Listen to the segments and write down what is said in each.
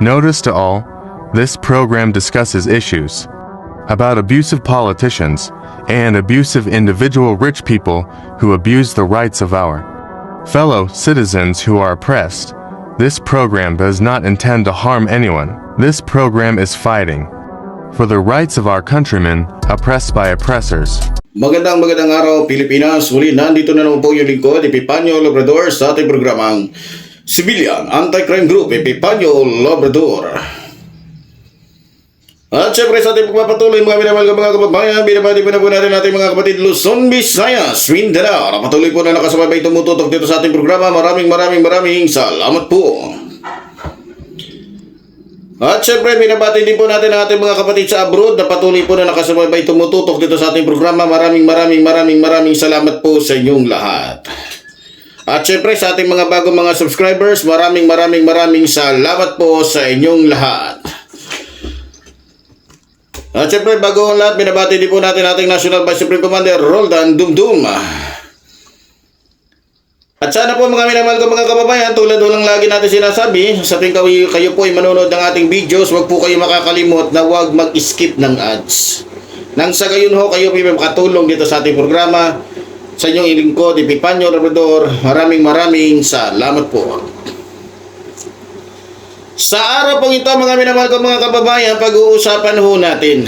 Notice to all, this program discusses issues about abusive politicians and abusive individual rich people who abuse the rights of our fellow citizens who are oppressed. This program does not intend to harm anyone. This program is fighting for the rights of our countrymen oppressed by oppressors. Magandang magandang araw Pilipinas. Muli nandito na naman po yung lingkod, Epipanyo Labrador sa ating programang Civilian Anti-Crime Group, Epipanyo Labrador. At syempre sa ating pagpapatuloy mga minamahal ka mga kababayan, binabati po na po natin ating mga kapatid Luzon, Visayas, Mindanao. Na patuloy po na nakasabay tumututok dito sa ating programa. Maraming maraming maraming salamat po. At syempre, binabati din po natin ang ating mga kapatid sa abroad na patuloy po na nakasabay tumututok dito sa ating programa. Maraming maraming maraming maraming salamat po sa inyong lahat. At syempre, sa ating mga bagong mga subscribers, maraming maraming maraming salamat po sa inyong lahat. At syempre, bago ang lahat, binabati din po natin ating National Vice Supreme Commander Roldan Dumdum. At sana po mga minamahal ko mga kababayan, tulad lang lagi natin sinasabi, sa tuwing kayo, kayo po ay manonood ng ating videos, huwag po kayo makakalimot na huwag mag-skip ng ads. Nang sa gayon ho, kayo po ay makatulong dito sa ating programa, sa inyong ilingkod, Epipanyo Labrador, maraming maraming salamat po. Sa araw pong ito, mga minamahal ko mga kababayan, pag-uusapan ho natin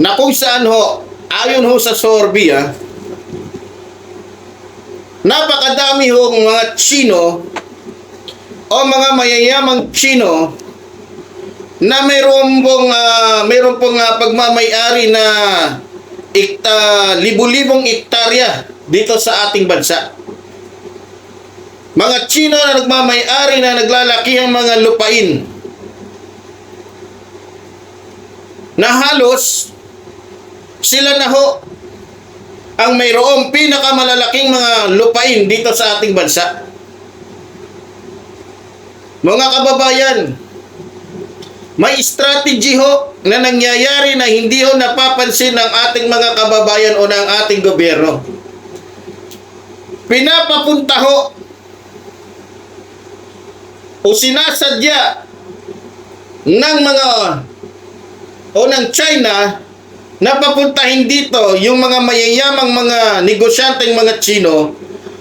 na kung saan ho, ayon ho sa Sorbi, ah, napakadami hong mga Chino o mga mayayamang Chino na mayroon pong ah, mayroon pong ah, pagmamay-ari na ikta libu-libong ektarya dito sa ating bansa. Mga Chino na nagmamay-ari na naglalaki ang mga lupain na halos sila na ho ang mayroong pinakamalalaking mga lupain dito sa ating bansa. Mga kababayan, may strategy ho na nangyayari na hindi ho napapansin ng ating mga kababayan o ng ating gobyerno. Pinapapunta ho o sinasadya ng mga o ng China na papuntahin dito yung mga mayayamang mga negosyanteng mga Chino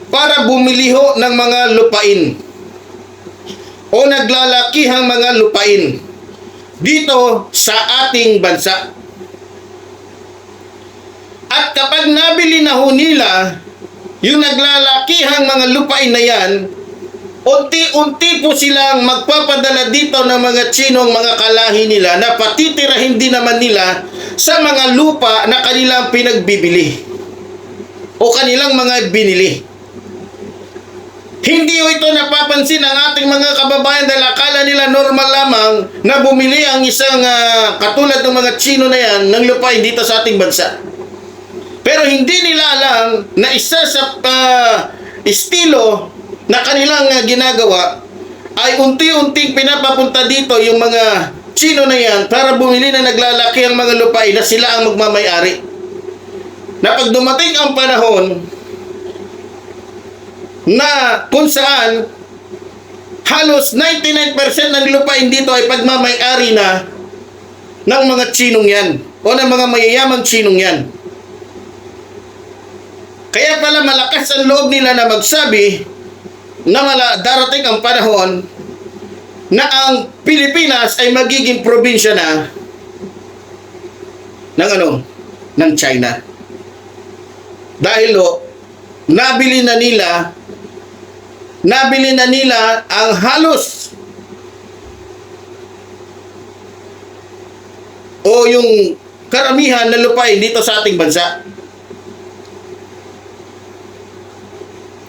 para bumili ho ng mga lupain o naglalakihang mga lupain dito sa ating bansa. At kapag nabili na ho nila yung naglalakihang mga lupain na yan, unti-unti po silang magpapadala dito ng mga Chinong mga kalahi nila na patitirahin din naman nila sa mga lupa na kanilang pinagbibili o kanilang mga binili. Hindi ho ito napapansin ng ating mga kababayan dahil akala nila normal lamang na bumili ang isang ah, katulad ng mga Chino na yan ng lupain dito sa ating bansa. Pero hindi nila alam na isa sa ah, estilo na kanilang ah, ginagawa ay unti-unting pinapapunta dito yung mga Chino na yan para bumili na naglalaki ang mga lupain na sila ang magmamayari. Na pag dumating ang panahon na kung saan halos 99% ng lupain dito ay pagmamayari na ng mga Chinong yan o ng mga mayayamang Chinong yan. Kaya pala malakas ang loob nila na magsabi na mala, darating ang panahon na ang Pilipinas ay magiging probinsya na ng ano, ng China. Dahil lo, nabili na nila nabili na nila ang halos o yung karamihan na lupain dito sa ating bansa.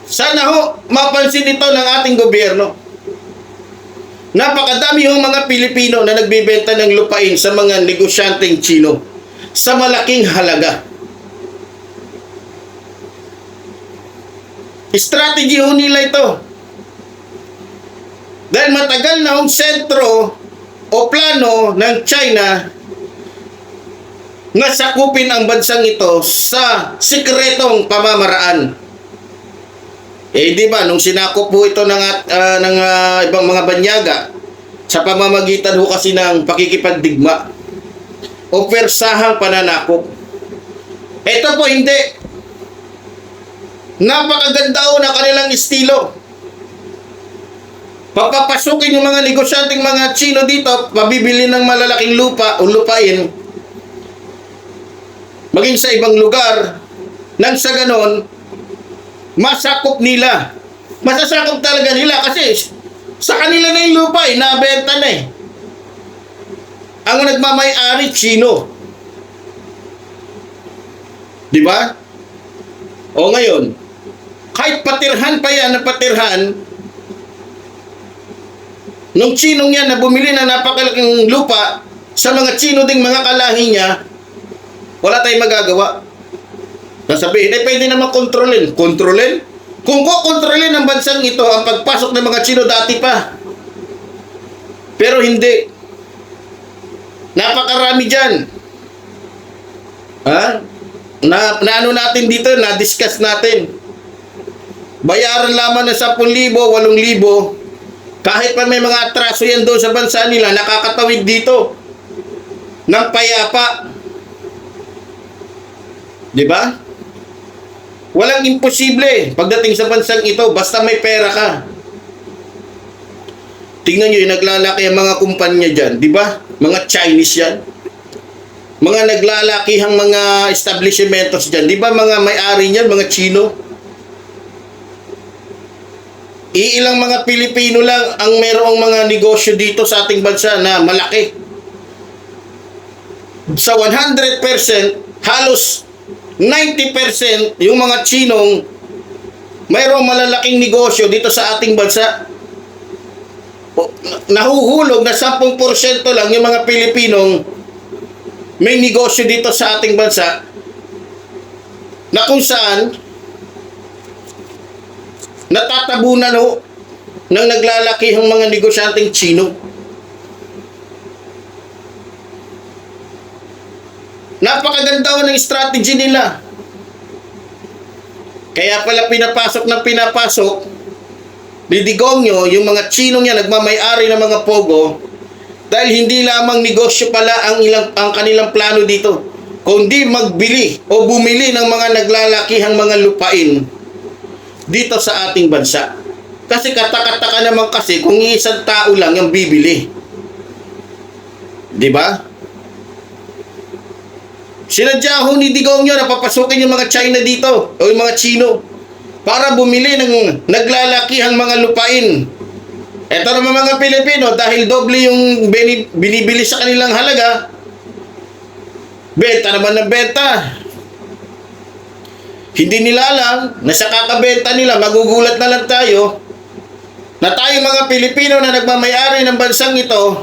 Sana ho mapansin ito ng ating gobyerno. Napakadami ho mga Pilipino na nagbibenta ng lupain sa mga negosyanteng Chino sa malaking halaga. Strategy ho nila ito. Dahil matagal na hong sentro o plano ng China na sakupin ang bansang ito sa sikretong pamamaraan. Eh di ba nung sinakop po ito ng ah, ng ah, ibang mga banyaga sa pamamagitan ho kasi ng pakikipagdigma o persahang pananakop. Ito po hindi. Napakaganda ho na kanilang estilo. Papapasukin yung mga negosyanteng mga Chino dito, pabibili ng malalaking lupa o lupain, maging sa ibang lugar, nang sa ganon, masakop nila. Masasakop talaga nila kasi sa kanila na yung lupa eh, nabenta na eh. Ang nagmamay-ari, Chino. Di ba? O ngayon, kahit patirhan pa yan na patirhan, nung Chinong yan na bumili ng napakalaking lupa sa mga Chino ding mga kalahi niya, wala tayong magagawa. Nasabihin, eh pwede naman kontrolin. Kontrolin? Kung ko kontrolin ng bansang ito ang pagpasok ng mga Chino dati pa. Pero hindi. Napakarami dyan. Ha? Na, na ano natin dito, na-discuss natin. Bayaran lamang ng 10,000, 8,000. Kahit pa may mga atraso yan doon sa bansa nila, nakakatawid dito ng payapa. Di ba? Walang imposible pagdating sa bansang ito basta may pera ka. Tingnan nyo yung naglalaki ang mga kumpanya dyan, di ba? Mga Chinese yan. Mga naglalakihang mga establishmentos dyan, di ba mga may-ari niyan, mga Chino? Iilang mga Pilipino lang ang merong mga negosyo dito sa ating bansa na malaki. Sa 100%, halos 90% yung mga Chinong mayroong malalaking negosyo dito sa ating bansa. Nahuhulog na 10% lang yung mga Pilipinong may negosyo dito sa ating bansa na kung saan natatabunan ho ng naglalakihang mga negosyanteng Chino. Napakaganda ho ng strategy nila. Kaya pala pinapasok ng pinapasok ni Digongyo, yung mga Chino niya nagmamay-ari ng mga pogo, dahil hindi lamang negosyo pala ang, ilang, ang kanilang plano dito, kundi magbili o bumili ng mga naglalakihang mga lupain dito sa ating bansa. Kasi katakataka naman kasi kung isang tao lang yung bibili. Di ba? Sinadya ho ni Digongyo na papasukin yung mga China dito o yung mga Chino para bumili ng naglalakihang mga lupain. Eto naman mga Pilipino dahil doble yung bini- binibili sa kanilang halaga, benta naman ng benta. Hindi nila alam na sa kakabenta nila, magugulat na lang tayo na tayo mga Pilipino na nagmamayari ng bansang ito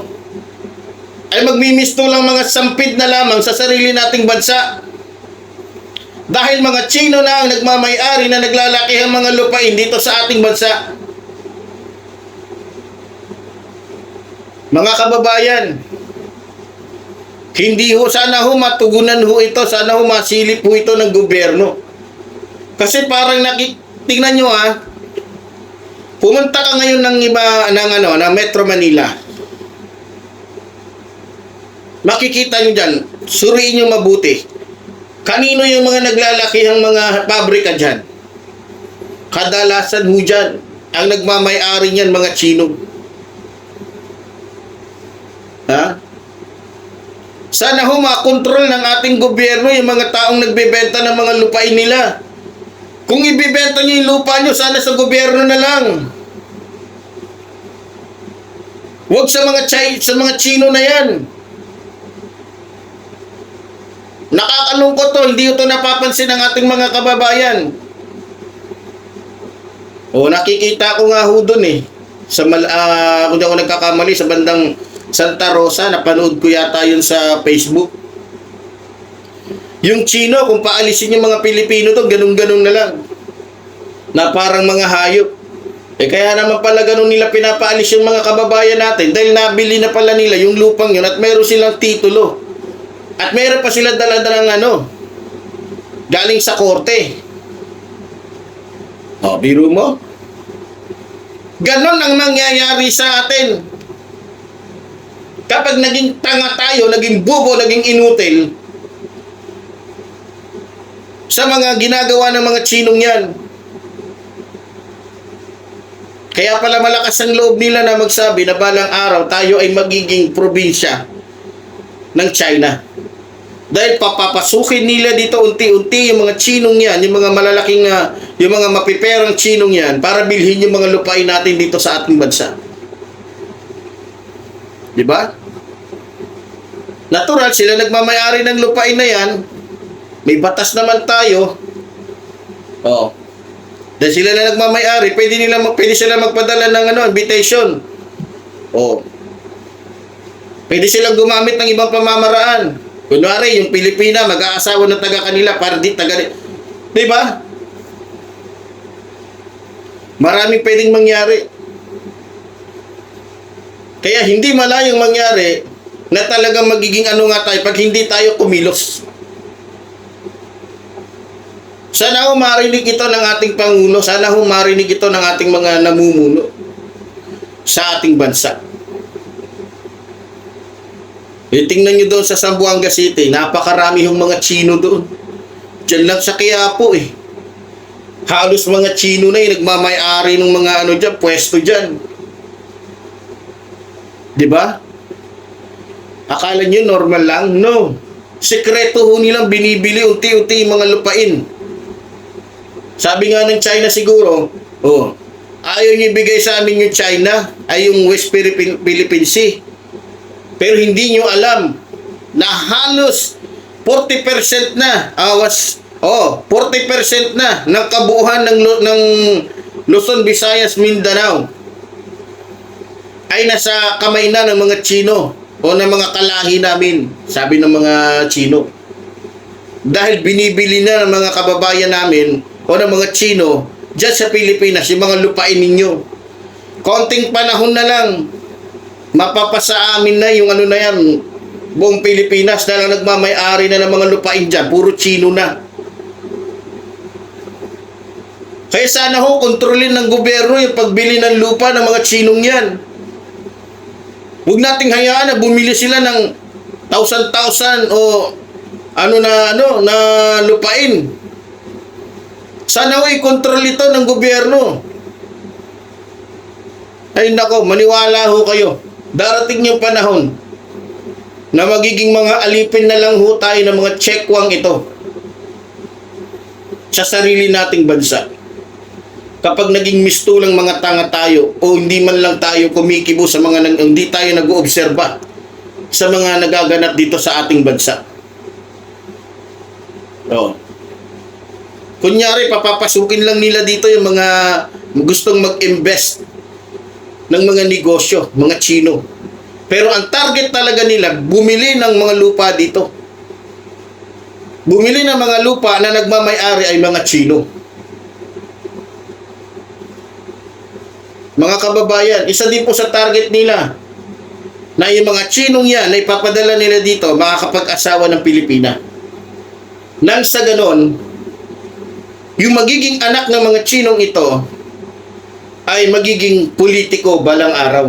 ay magmimisto lang mga sampid na lamang sa sarili nating bansa. Dahil mga Chino na ang nagmamayari na naglalaki ang mga lupain dito sa ating bansa. Mga kababayan, hindi ho sana ho matugunan ho ito, sana ho masilip ho ito ng gobyerno. Kasi parang nakik tingnan nyo ha, pumunta ka ngayon ng iba ng ano, ng Metro Manila. Makikita nyo dyan, suriin nyo mabuti. Kanino yung mga naglalakihang mga pabrika dyan? Kadalasan ho dyan, ang nagmamayari niyan mga Chino. Ha? Sana ho makontrol ng ating gobyerno yung mga taong nagbebenta ng mga lupain nila. Kung ibibenta nyo yung lupa nyo, sana sa gobyerno na lang. Huwag sa mga Chi- sa mga Chino na yan. Nakakalungkot to, hindi ito napapansin ng ating mga kababayan. O nakikita ko nga ho dun eh. Sa mal, ah, kung ako nagkakamali, sa bandang Santa Rosa, napanood ko yata yun sa Facebook. Yung Chino, kung paalisin yung mga Pilipino to, ganun-ganun na lang. Na parang mga hayop. Eh kaya naman pala ganun nila pinapaalis yung mga kababayan natin dahil nabili na pala nila yung lupang yun at meron silang titulo. At meron pa sila daladalang ano, galing sa korte. O, biro mo. Ganon ang nangyayari sa atin. Kapag naging tanga tayo, naging bobo, naging inutil, sa mga ginagawa ng mga chinong yan. Kaya pala malakas ang loob nila na magsabi na balang araw tayo ay magiging probinsya ng China. Dahil papapasukin nila dito unti-unti yung mga chinong yan, yung mga malalaking, ah, yung mga mapiperang chinong yan para bilhin yung mga lupain natin dito sa ating bansa. Di ba? Natural, sila nagmamayari ng lupain na yan. May batas naman tayo. Oo. Dahil sila na nagmamayari, pwede, nila, mag- pwede sila magpadala ng ano, invitation. Oo. Pwede silang gumamit ng ibang pamamaraan. Kunwari, yung Pilipina, mag-aasawa ng taga kanila para di taga... Di ba? Maraming pwedeng mangyari. Kaya hindi malayong mangyari na talagang magiging ano nga tayo pag hindi tayo kumilos. Sana ho marinig ito ng ating Pangulo, sana ho marinig ito ng ating mga namumuno sa ating bansa. E, tingnan nyo doon sa Zamboanga City, napakarami yung mga Chino doon. Diyan lang sa Quiapo eh. Halos mga Chino na yung nagmamayari ng mga ano dyan, pwesto dyan. Ba? Akala nyo normal lang? No. Sekreto ho nilang binibili unti-unti mga lupain. Sabi nga ng China siguro, oh, ayaw niyo ibigay sa amin yung China, ay yung West Philippine, Sea. Pero hindi niyo alam na halos 40% na, awas, oh, 40% na ng kabuuan ng, ng Luzon, Visayas, Mindanao ay nasa kamay na ng mga Chino o ng mga kalahi namin, sabi ng mga Chino. Dahil binibili na ng mga kababayan namin o ng mga Chino dyan sa Pilipinas, yung mga lupain ninyo. Konting panahon na lang, mapapasa amin na yung ano na yan, buong Pilipinas na lang nagmamayari na ng mga lupain dyan, puro Chino na. Kaya sana ho, kontrolin ng gobyerno yung pagbili ng lupa ng mga Chinong yan. Huwag nating hayaan na bumili sila ng thousand-thousand o ano na ano na lupain. Sana ho i-control ito ng gobyerno. Ay nako, maniwala ho kayo. Darating yung panahon na magiging mga alipin na lang ho tayo ng mga checkwang ito sa sarili nating bansa. Kapag naging mistulang mga tanga tayo o hindi man lang tayo kumikibo sa mga hindi tayo nag-oobserba sa mga nagaganap dito sa ating bansa. Oo. Kunyari, papapasukin lang nila dito yung mga gustong mag-invest ng mga negosyo, mga Chino. Pero ang target talaga nila, bumili ng mga lupa dito. Bumili ng mga lupa na nagmamayari ay mga Chino. Mga kababayan, isa din po sa target nila na yung mga Chinong yan na ipapadala nila dito makakapag-asawa ng Pilipina. Nang sa ganon, yung magiging anak ng mga Chinong ito ay magiging politiko balang araw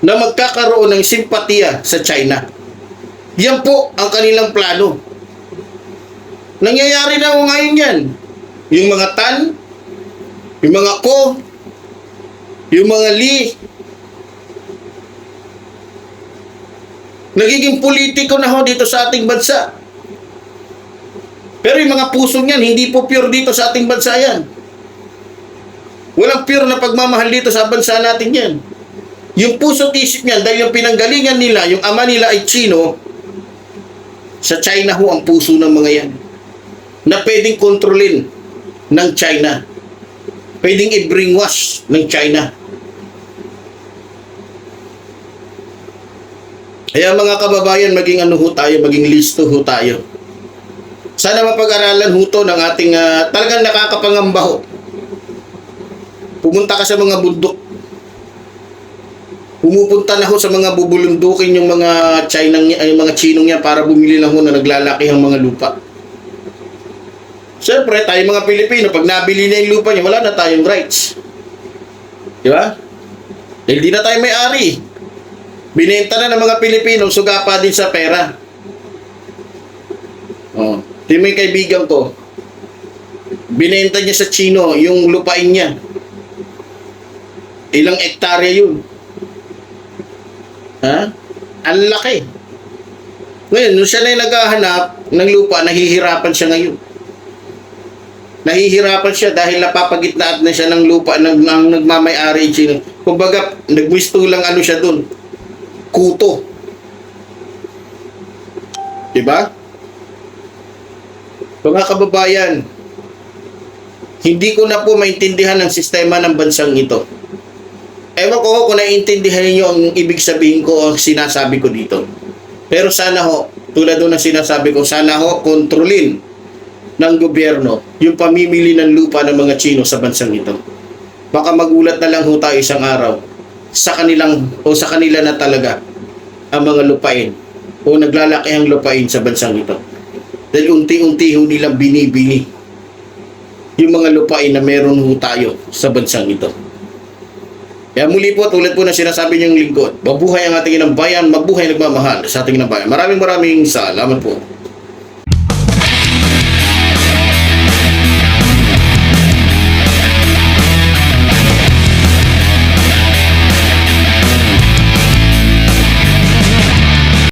na magkakaroon ng simpatiya sa China. Yan po ang kanilang plano. Nangyayari na ngayon yan. Yung mga Tan, yung mga Ko, yung mga Li, nagiging politiko na ho dito sa ating bansa. Pero yung mga puso niyan, hindi po pure dito sa ating bansa yan. Walang pure na pagmamahal dito sa bansa natin yan. Yung puso at isip niyan, dahil yung pinanggalingan nila, yung ama nila ay Chino, sa China ho ang puso ng mga yan. Na pwedeng kontrolin ng China. Pwedeng i-bringwash ng China. Kaya mga kababayan, maging ano ho tayo, maging listo ho tayo. Sana mapag-aralan ho to ng ating ah, talagang nakakapangamba ho. Pumunta ka sa mga bundok. Pumupunta na ho sa mga bubulundukin yung mga Chinang ay mga Chinong yan para bumili lang ho na naglalaki ang mga lupa. Siyempre, tayo mga Pilipino, pag nabili na yung lupa niya, wala na tayong rights. Di ba? Dahil di na tayo may-ari. Binenta na ng mga Pilipino, suga pa din sa pera. Oh, di may kaibigan ko. Binenta niya sa Chino yung lupain niya. Ilang ektarya yun. Ha? Ang laki. Ngayon, nung siya na yung naghahanap ng lupa, nahihirapan siya ngayon. Nahihirapan siya dahil napapagitnaan na siya ng lupa ng, ng nagmamay-ari Chino. Kumbaga, nagwisto lang ano siya dun. Kuto. Diba? Mga kababayan, hindi ko na po maintindihan ang sistema ng bansang ito. Ewan ko kung naiintindihan niyo ang ibig sabihin ko o sinasabi ko dito. Pero sana ho, tulad doon ng sinasabi ko, sana ho, kontrolin ng gobyerno yung pamimili ng lupa ng mga Chino sa bansang ito. Baka magulat na lang ho tayo isang araw sa kanilang o sa kanila na talaga ang mga lupain o naglalaki ang lupain sa bansang ito. Dahil unti-unti ho nilang binibili yung mga lupain na meron ho tayo sa bansang ito. Kaya muli po, tulad po na sinasabi niyong lingkod, mabuhay ang ating inang bayan, mabuhay nagmamahal sa ating inang bayan. Maraming maraming salamat po.